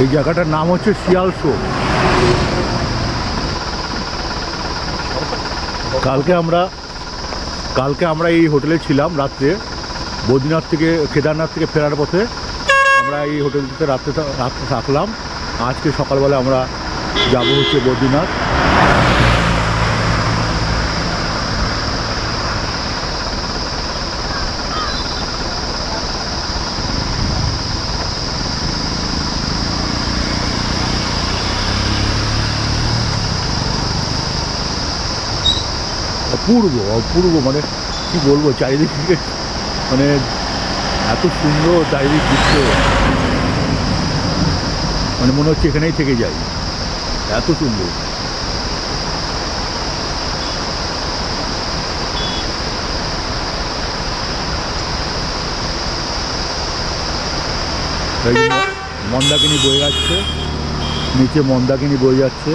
এই জায়গাটার নাম হচ্ছে শিয়াল শো। কালকে আমরা কালকে আমরা এই হোটেলে ছিলাম রাত্রে, বদ্রীনাথ থেকে, কেদারনাথ থেকে ফেরার পথে। আমরা এই হোটেলটিতে রাত্রে রাত্রে থাকলাম। আজকে সকালবেলা আমরা যাব হচ্ছে বদ্রীনাথ। অপূর্ব অপূর্ব মানে কি বলব, চারিদিক মানে এত সুন্দর চারিদিক দৃশ্য। মানে মনে হচ্ছে এখানেই থেকে যাই এত সুন্দর। মন্দাকিনী বয়ে যাচ্ছে, নিচে মন্দাকিনী বয়ে যাচ্ছে।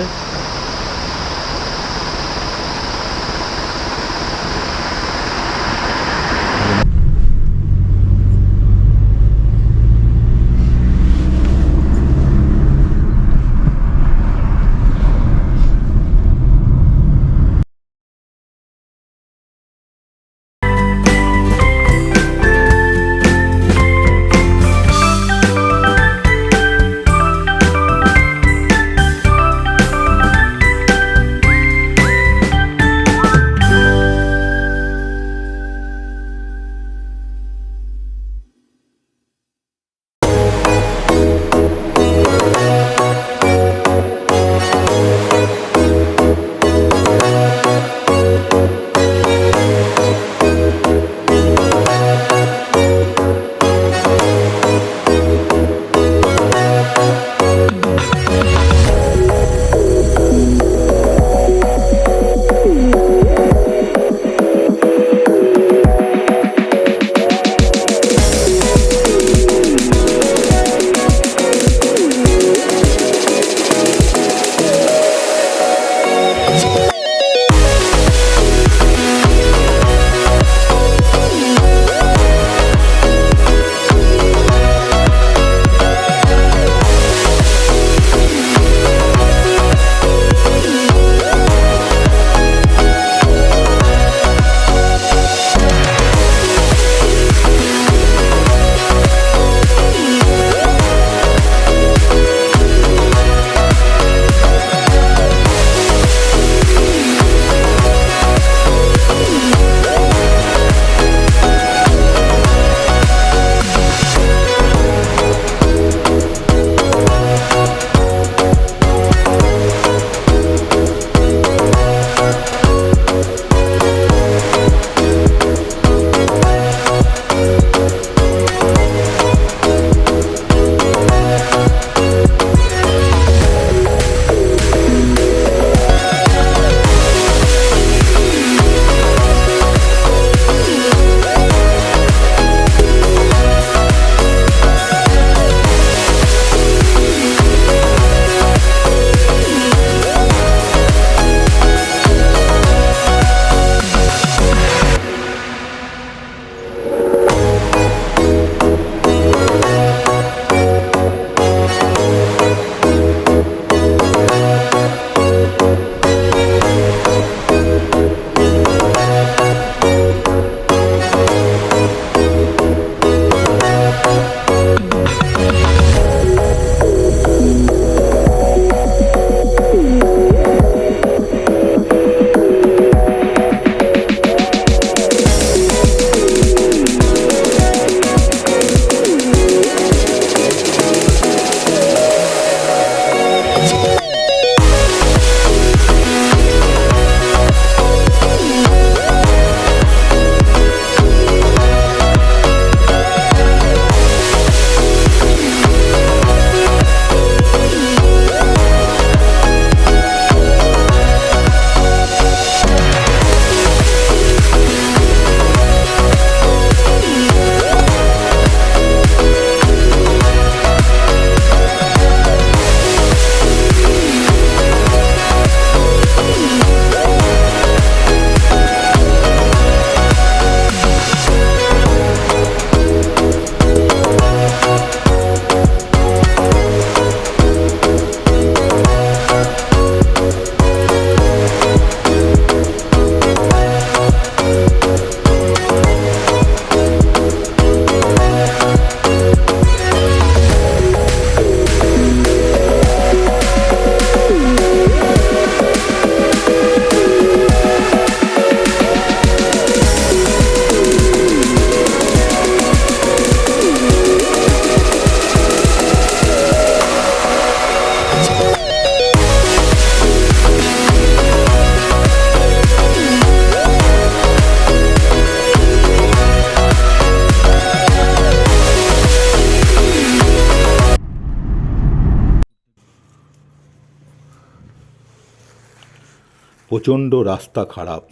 প্রচণ্ড রাস্তা খারাপ।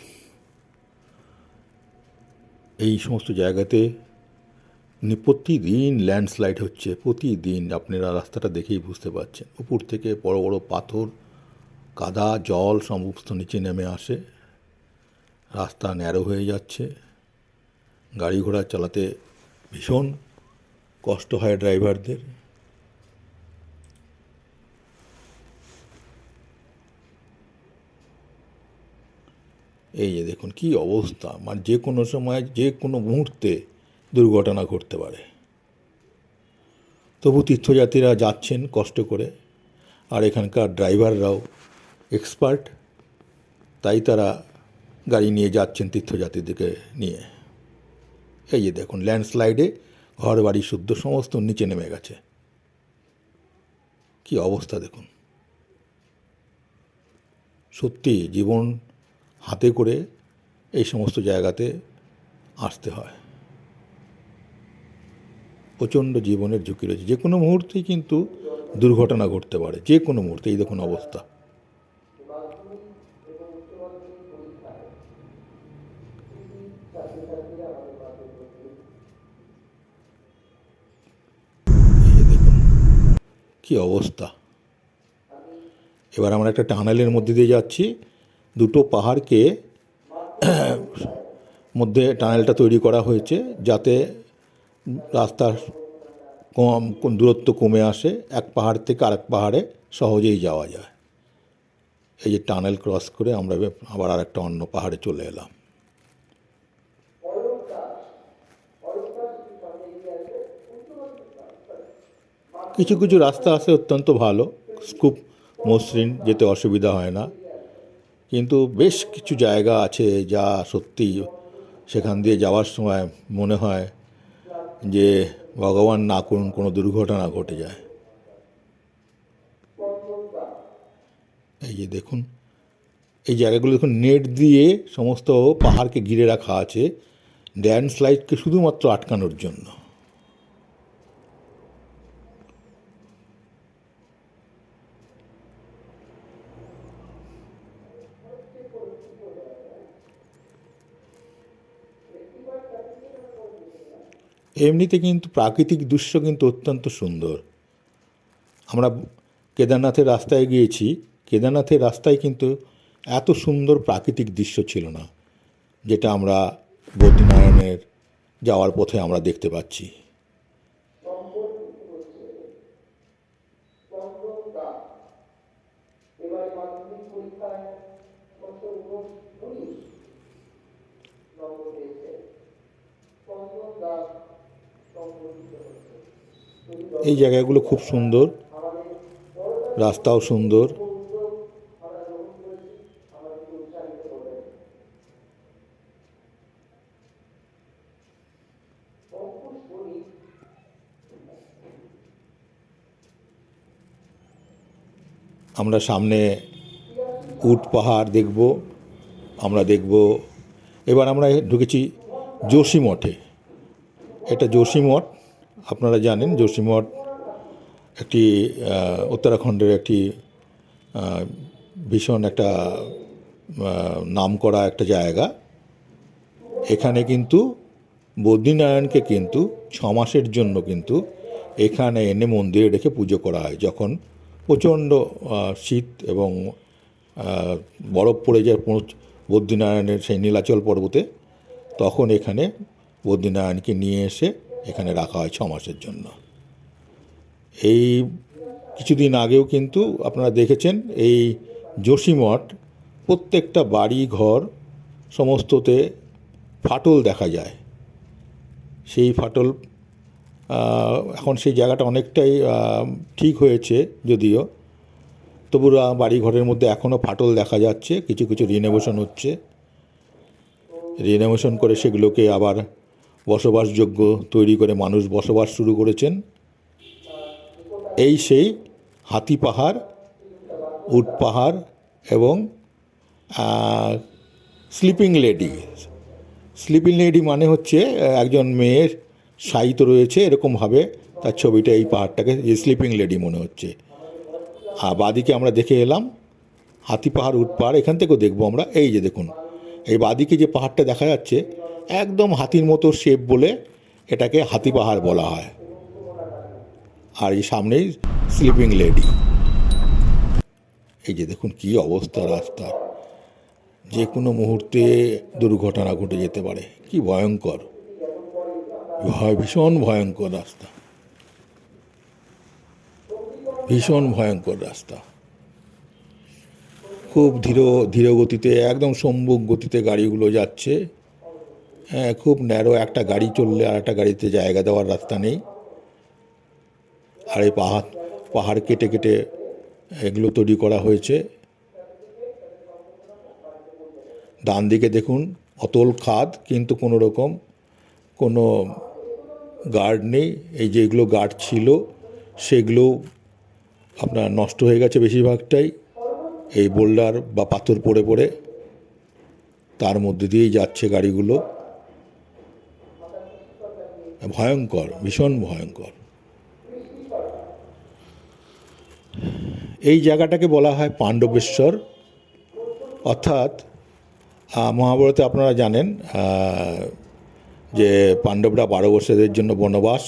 এই সমস্ত জায়গাতে প্রতিদিন ল্যান্ডস্লাইড হচ্ছে, প্রতিদিন আপনারা রাস্তাটা দেখেই বুঝতে পারছেন। উপর থেকে বড় বড় পাথর, কাদা, জল সমস্ত নিচে নেমে আসে। রাস্তা ন্যারো হয়ে যাচ্ছে। গাড়ি ঘোড়া চালাতে ভীষণ কষ্ট হয় ড্রাইভারদের এই যে দেখুন, কি অবস্থা? মানে যে কোনো সময়, যে কোনো মুহূর্তে দুর্ঘটনা ঘটতে পারে। তবু তীর্থযাত্রীরা যাচ্ছেন কষ্ট করে, আর এখানকার ড্রাইভাররাও এক্সপার্ট, তাই তারা গাড়ি নিয়ে যাচ্ছেন তীর্থযাত্রীদেরকে নিয়ে। এই যে দেখুন, ল্যান্ডস্লাইডে ঘর বাড়ি শুদ্ধ সমস্ত নিচে নেমে গেছে। কি অবস্থা দেখুন। সত্যি জীবন হাতে করে এই সমস্ত জায়গাতে আসতে হয়। প্রচণ্ড জীবনের ঝুঁকি রয়েছে। যে কোনো মুহূর্তেই কিন্তু দুর্ঘটনা ঘটতে পারে। যে কোনো মুহূর্তে এই দেখুন অবস্থা কি অবস্থা। এবার আমরা একটা টানেলের মধ্যে দিয়ে যাচ্ছি। দুটো পাহাড়কে মধ্যে টানেলটা তৈরি করা হয়েছে যাতে রাস্তার কম দূরত্ব কমে আসে। এক পাহাড় থেকে আরেক পাহাড়ে সহজেই যাওয়া যায়। এই যে টানেল ক্রস করে আমরা আবার আর একটা অন্য পাহাড়ে চলে এলাম। কিছু কিছু রাস্তা আছে অত্যন্ত ভালো। খুব মসৃণ, যেতে অসুবিধা হয় না। কিন্তু বেশ কিছু জায়গা আছে যা সত্যি সেখান দিয়ে যাওয়ার সময় মনে হয় যে ভগবান না করুন, কোনো দুর্ঘটনা ঘটে যায়। এই যে দেখুন, এই জায়গাগুলো দেখুন, নেট দিয়ে সমস্ত পাহাড়কে ঘিরে রাখা আছে। ড্যান্স স্লাইডকে শুধুমাত্র আটকানোর জন্য। এমনিতে কিন্তু প্রাকৃতিক দৃশ্য কিন্তু অত্যন্ত সুন্দর। আমরা কেদারনাথের রাস্তায় গিয়েছি, কেদারনাথের রাস্তায় কিন্তু এত সুন্দর প্রাকৃতিক দৃশ্য ছিল না, যেটা আমরা বদ্রীনারায়ণের যাওয়ার পথে আমরা দেখতে পাচ্ছি। এই জায়গাগুলো খুব সুন্দর। রাস্তাও সুন্দর। আমরা সামনে উট পাহাড় দেখব, আমরা দেখব। এবার আমরা ঢুকেছি যোশী মঠে এটা যোশী মঠ, আপনারা জানেন যোশী মঠ একটি উত্তরাখণ্ডের একটি ভীষণ একটা নাম করা একটা জায়গা। এখানে কিন্তু বদ্রীনারায়ণকে কিন্তু ছ মাসের জন্য কিন্তু এখানে এনে মন্দিরে রেখে পুজো করা হয়। যখন প্রচণ্ড শীত এবং বরফ পড়ে যায় বদ্রীনারায়ণের সেই নীলাচল পর্বতে, তখন এখানে বদ্রীনারায়ণকে নিয়ে এসে এখানে রাখা হয় ছ মাসের জন্য। এই কিছুদিন আগেও কিন্তু আপনারা দেখেছেন এই যোশীমঠ প্রত্যেকটা বাড়ি, ঘর সমস্ততে ফাটল দেখা যায়। সেই ফাটল এখন সেই জায়গাটা অনেকটাই ঠিক হয়েছে যদিও। তবু রা- বাড়ি ঘরের মধ্যে এখনও ফাটল দেখা যাচ্ছে, কিছু কিছু রিনোভেশন হচ্ছে। রিনোভেশন করে সেগুলোকে আবার বসবাসযোগ্য তৈরি করে মানুষ বসবাস শুরু করেছেন। এই সেই হাতি পাহাড়, উট পাহাড় এবং স্লিপিং লেডি স্লিপিং লেডি মানে হচ্ছে একজন মেয়ের শায়িত রয়েছে, এরকমভাবে তার ছবিটা এই পাহাড়টাকে স্লিপিং লেডি মনে হচ্ছে। আর বাদিকে আমরা দেখে এলাম, হাতি পাহাড়, উট পাহাড়, এখান থেকেও দেখব আমরা। এই যে দেখুন, এই বাদিকে যে পাহাড়টা দেখা যাচ্ছে একদম হাতির মতো শেপ বলে এটাকে হাতি পাহাড় বলা হয়। আর এই সামনেই স্লিপিং লেডি এই যে দেখুন কি অবস্থা রাস্তার যে কোনো মুহূর্তে দুর্ঘটনা ঘটে যেতে পারে। কি ভয়ঙ্কর। ভয়, ভীষণ ভয়ঙ্কর রাস্তা। ভীষণ ভয়ঙ্কর রাস্তা। খুব ধীর ধীর গতিতে একদম সম্মুখ গতিতে গাড়িগুলো যাচ্ছে। হ্যাঁ খুব ন্যারো একটা গাড়ি চললে আর একটা গাড়িতে জায়গা দেওয়ার রাস্তা নেই। আর এই পাহাড় পাহাড় কেটে কেটে এগুলো তৈরি করা হয়েছে। ডান দিকে দেখুন, অতল খাদ, কিন্তু কোনো রকম কোনো গার্ড নেই। এই যেগুলো গার্ড ছিল, সেগুলো আপনার নষ্ট হয়ে গেছে বেশিরভাগটাই। এই বোল্ডার বা পাথর পড়ে পড়ে, তার মধ্যে দিয়েই যাচ্ছে গাড়িগুলো। ভয়ঙ্কর, ভীষণ ভয়ঙ্কর। এই জায়গাটাকে বলা হয় পাণ্ডবেশ্বর। অর্থাৎ মহাভারতে আপনারা জানেন যে পাণ্ডবরা বারো বছরের জন্য বনবাস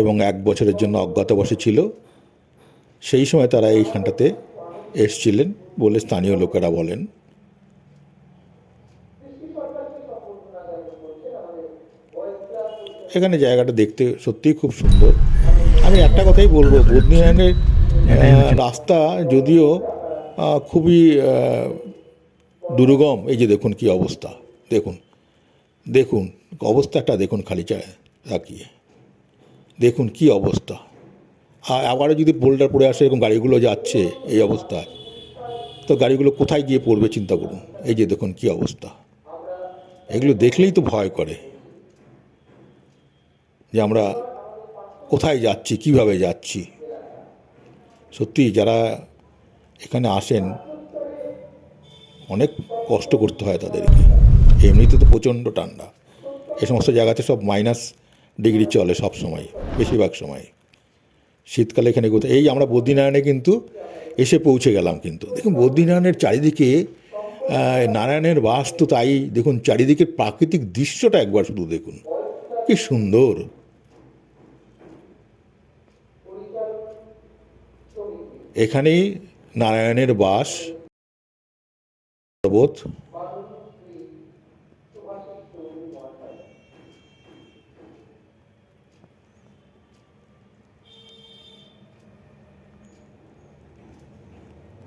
এবং এক বছরের জন্য অজ্ঞাতবাসে ছিল। সেই সময় তারা এইখানটাতে এসছিলেন বলে স্থানীয় লোকেরা বলেন। এখানে জায়গাটা দেখতে সত্যিই খুব সুন্দর। আমি একটা কথাই বলব বদ্রীনারায়ণের রাস্তা যদিও খুবই দুর্গম। এই যে দেখুন কি অবস্থা দেখুন দেখুন অবস্থাটা দেখুন খালি চা রাখিয়ে দেখুন কি অবস্থা। আর আবারও যদি বোল্ডার পড়ে আসে এরকম গাড়িগুলো যাচ্ছে এই অবস্থায় তো গাড়িগুলো কোথায় গিয়ে পড়বে চিন্তা করুন। এই যে দেখুন কি অবস্থা। এগুলো দেখলেই তো ভয় করে। যে আমরা কোথায় যাচ্ছি, কীভাবে যাচ্ছি। সত্যি যারা এখানে আসেন, অনেক কষ্ট করতে হয় তাদেরকে। এমনিতে তো প্রচণ্ড ঠান্ডা। এ সমস্ত জায়গাতে সব মাইনাস ডিগ্রি চলে সব সময়, বেশিরভাগ সময়। শীতকালে এখানে কোথায় এই আমরা বদ্রীনারায়ণে কিন্তু এসে পৌঁছে গেলাম কিন্তু। দেখুন, বদ্রীনারায়ণের চারিদিকে নারায়ণের বাস তো তাই, দেখুন চারিদিকে প্রাকৃতিক দৃশ্যটা একবার শুধু দেখুন। কি সুন্দর! এখানেই নারায়ণের বাস। পর্বত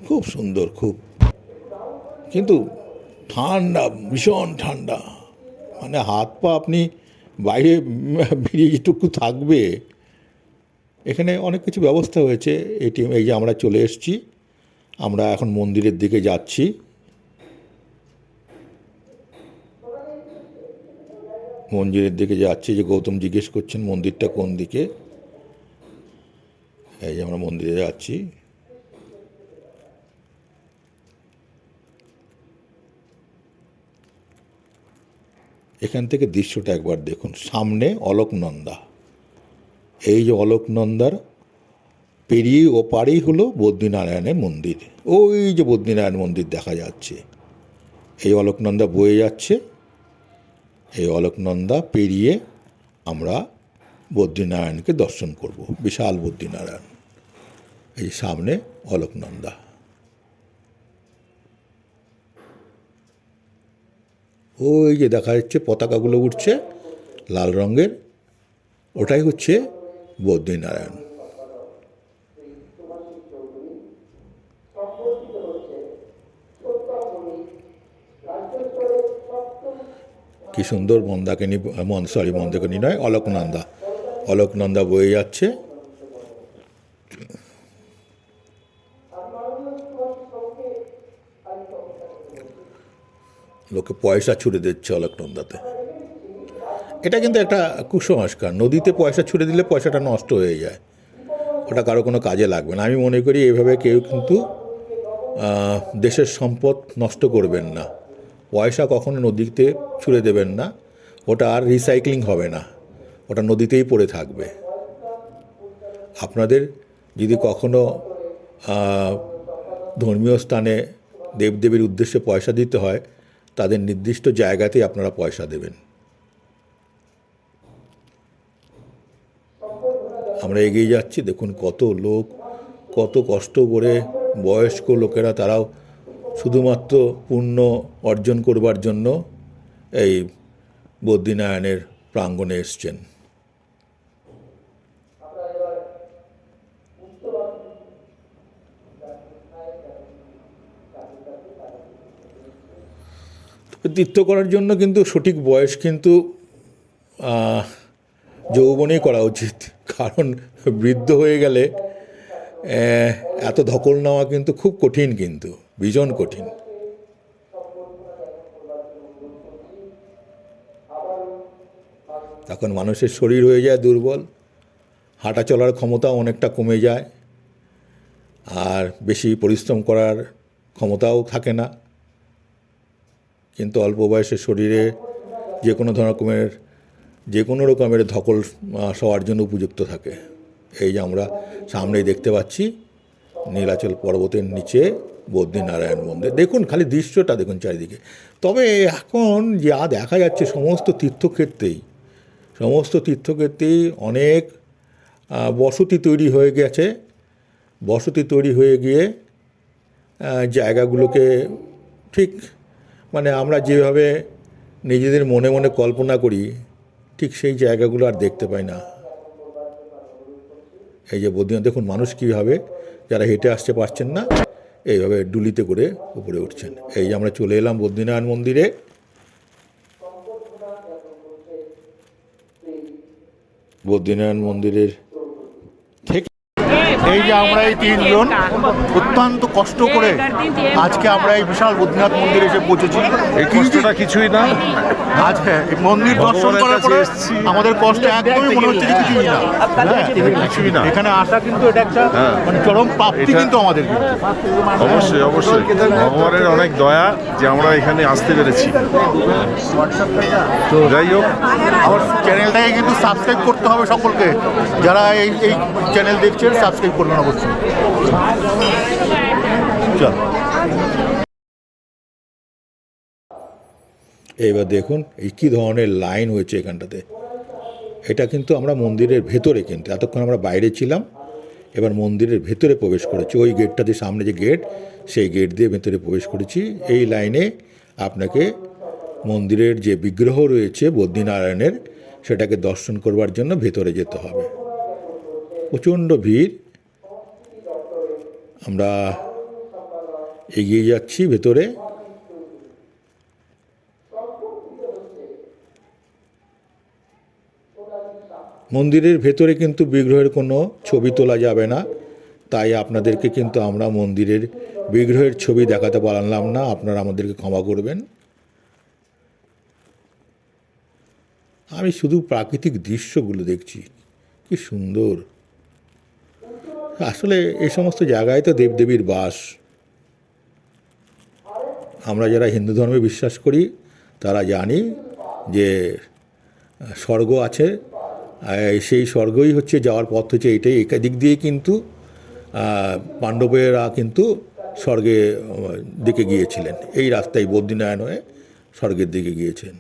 খুব সুন্দর, খুব। কিন্তু ঠান্ডা, ভীষণ ঠান্ডা। মানে হাত পা আপনি বাইরে যেটুকু থাকবে এখানে অনেক কিছু ব্যবস্থা হয়েছে, এটিএম, এই যে আমরা চলে এসেছি, আমরা এখন মন্দিরের দিকে যাচ্ছি। মন্দিরের দিকে যাচ্ছি, যে গৌতম জিজ্ঞেস করছেন মন্দিরটা কোন দিকে। এই যে আমরা মন্দিরে যাচ্ছি। এখান থেকে দৃশ্যটা একবার দেখুন, সামনে অলোকনন্দা। এই যে অলোকনন্দার পেরিয়ে ওপারেই হলো বদ্রীনারায়ণের মন্দির। ওই যে বদ্রীনারায়ণ মন্দির দেখা যাচ্ছে। এই অলোকনন্দা বয়ে যাচ্ছে। এই অলোকনন্দা পেরিয়ে আমরা বদ্রীনারায়ণকে দর্শন করব। বিশাল বদ্রীনারায়ণ। এই সামনে অলোকনন্দা। ওই যে দেখা যাচ্ছে, পতাকাগুলো উঠছে লাল রঙের। ওটাই হচ্ছে বদ্রীনারায়ণ কি সুন্দর মন্দাকিনী, মন সরি মন্দাকিনী নয়, অলোকনন্দা। অলোকনন্দা বয়ে যাচ্ছে। লোকে পয়সা ছুড়ে দিচ্ছে অলোকনন্দাতে। এটা কিন্তু একটা কুসংস্কার। নদীতে পয়সা ছুড়ে দিলে পয়সাটা নষ্ট হয়ে যায়। ওটা কারও কোনো কাজে লাগবে না। আমি মনে করি এভাবে কেউ কিন্তু দেশের সম্পদ নষ্ট করবেন না। পয়সা কখনো নদীতে ছুড়ে দেবেন না। ওটা আর রিসাইক্লিং হবে না। ওটা নদীতেই পড়ে থাকবে। আপনাদের যদি কখনো ধর্মীয় স্থানে দেবদেবীর উদ্দেশ্যে পয়সা দিতে হয়, তাদের নির্দিষ্ট জায়গাতেই আপনারা পয়সা দেবেন। আমরা এগিয়ে যাচ্ছি। দেখুন কত লোক, কত কষ্ট করে বয়স্ক লোকেরা তারাও শুধুমাত্র পুণ্য অর্জন করবার জন্য এই বদ্রীনারায়ণের প্রাঙ্গণে এসছেন। তীর্থ করার জন্য কিন্তু সঠিক বয়স কিন্তু যৌবনেই করা উচিত। কারণ বৃদ্ধ হয়ে গেলে এত ধকল নেওয়া কিন্তু খুব কঠিন কিন্তু, ভীষণ কঠিন। তখন মানুষের শরীর হয়ে যায় দুর্বল, হাঁটা চলার ক্ষমতাও অনেকটা কমে যায়, আর বেশি পরিশ্রম করার ক্ষমতাও থাকে না। কিন্তু অল্প বয়সে শরীরে যে কোনো রকমের যে কোনো রকমের ধকল সবার জন্য উপযুক্ত থাকে। এই যে আমরা সামনেই দেখতে পাচ্ছি, নীলাচল পর্বতের নিচে বদ্রীনারায়ণ মন্দির। দেখুন, খালি দৃশ্যটা দেখুন চারিদিকে। তবে এখন যা দেখা যাচ্ছে সমস্ত তীর্থক্ষেত্রেই সমস্ত তীর্থক্ষেত্রেই অনেক বসতি তৈরি হয়ে গেছে। বসতি তৈরি হয়ে গিয়ে জায়গাগুলোকে ঠিক মানে আমরা যেভাবে নিজেদের মনে মনে কল্পনা করি ঠিক সেই জায়গাগুলো আর দেখতে পাই না। এই যে বদিন দেখুন মানুষ কীভাবে যারা হেঁটে আসতে পারছেন না, এইভাবে ডুলিতে করে উপরে উঠছেন। এই যে আমরা চলে এলাম বদ্রীনারায়ণ মন্দিরে। বদ্রীনারায়ণ মন্দিরের এই যে আমরা এই তিনজন অত্যন্ত কষ্ট করে আজকে আমরা এই বিশাল বদ্রীনাথ মন্দিরে এসে পৌঁছেছি। এই কষ্টটা কিছুই না। আজ হ্যাঁ এই মন্দির দর্শন করার কাছে পরে এসেছি। আমাদের কষ্ট একদমই মনে হচ্ছে যে কিছুই না। হ্যাঁ, কিছুই না। এখানে আসা কিন্তু এটা একটা হ্যাঁ। মানে চরম প্রাপ্তি কিন্তু আমাদের অবশ্যই অবশ্যই। ভগবানের অনেক দয়া যে আমরা এখানে আসতে পেরেছি। তো যাই হোক। আমার চ্যানেলটাকে কিন্তু সাবস্ক্রাইব করতে হবে সকলকে। যারা এই এই চ্যানেল দেখছেন সাবস্ক্রাইব করবেন অবশ্যই। চল। এইবার দেখুন, এই কী ধরনের লাইন হয়েছে এখানটাতে। এটা কিন্তু আমরা মন্দিরের ভেতরে কিন্তু, এতক্ষণ আমরা বাইরে ছিলাম, এবার মন্দিরের ভেতরে প্রবেশ করেছি। ওই গেটটা গেটটাতে সামনে যে গেট সেই গেট দিয়ে ভেতরে প্রবেশ করেছি। এই লাইনে আপনাকে মন্দিরের যে বিগ্রহ রয়েছে বদ্রীনারায়ণের, সেটাকে দর্শন করবার জন্য ভেতরে যেতে হবে। প্রচণ্ড ভিড়। আমরা এগিয়ে যাচ্ছি ভেতরে। মন্দিরের ভেতরে কিন্তু বিগ্রহের কোনো ছবি তোলা যাবে না, তাই আপনাদেরকে কিন্তু আমরা মন্দিরের বিগ্রহের ছবি দেখাতে পারলাম না, আপনারা আমাদেরকে ক্ষমা করবেন। আমি শুধু প্রাকৃতিক দৃশ্যগুলো দেখছি, কি সুন্দর। আসলে এই সমস্ত জায়গায় তো দেবদেবীর বাস। আমরা যারা হিন্দু ধর্মে বিশ্বাস করি, তারা জানি যে, স্বর্গ আছে সেই স্বর্গই হচ্ছে যাওয়ার পথ হচ্ছে এটাই। এদিক দিয়ে কিন্তু পাণ্ডবেরা কিন্তু স্বর্গে দিকে গিয়েছিলেন। এই রাস্তায় বদ্রীনারায়ণ হয়ে স্বর্গের দিকে গিয়েছেন।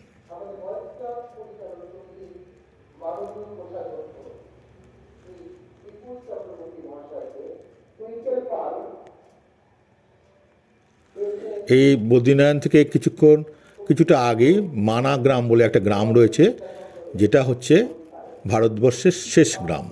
এই বদ্রীনারায়ণ থেকে কিছুক্ষণ, কিছুটা আগে মানা গ্রাম বলে একটা গ্রাম রয়েছে, যেটা হচ্ছে ভারতবর্ষের শেষ গ্রাম।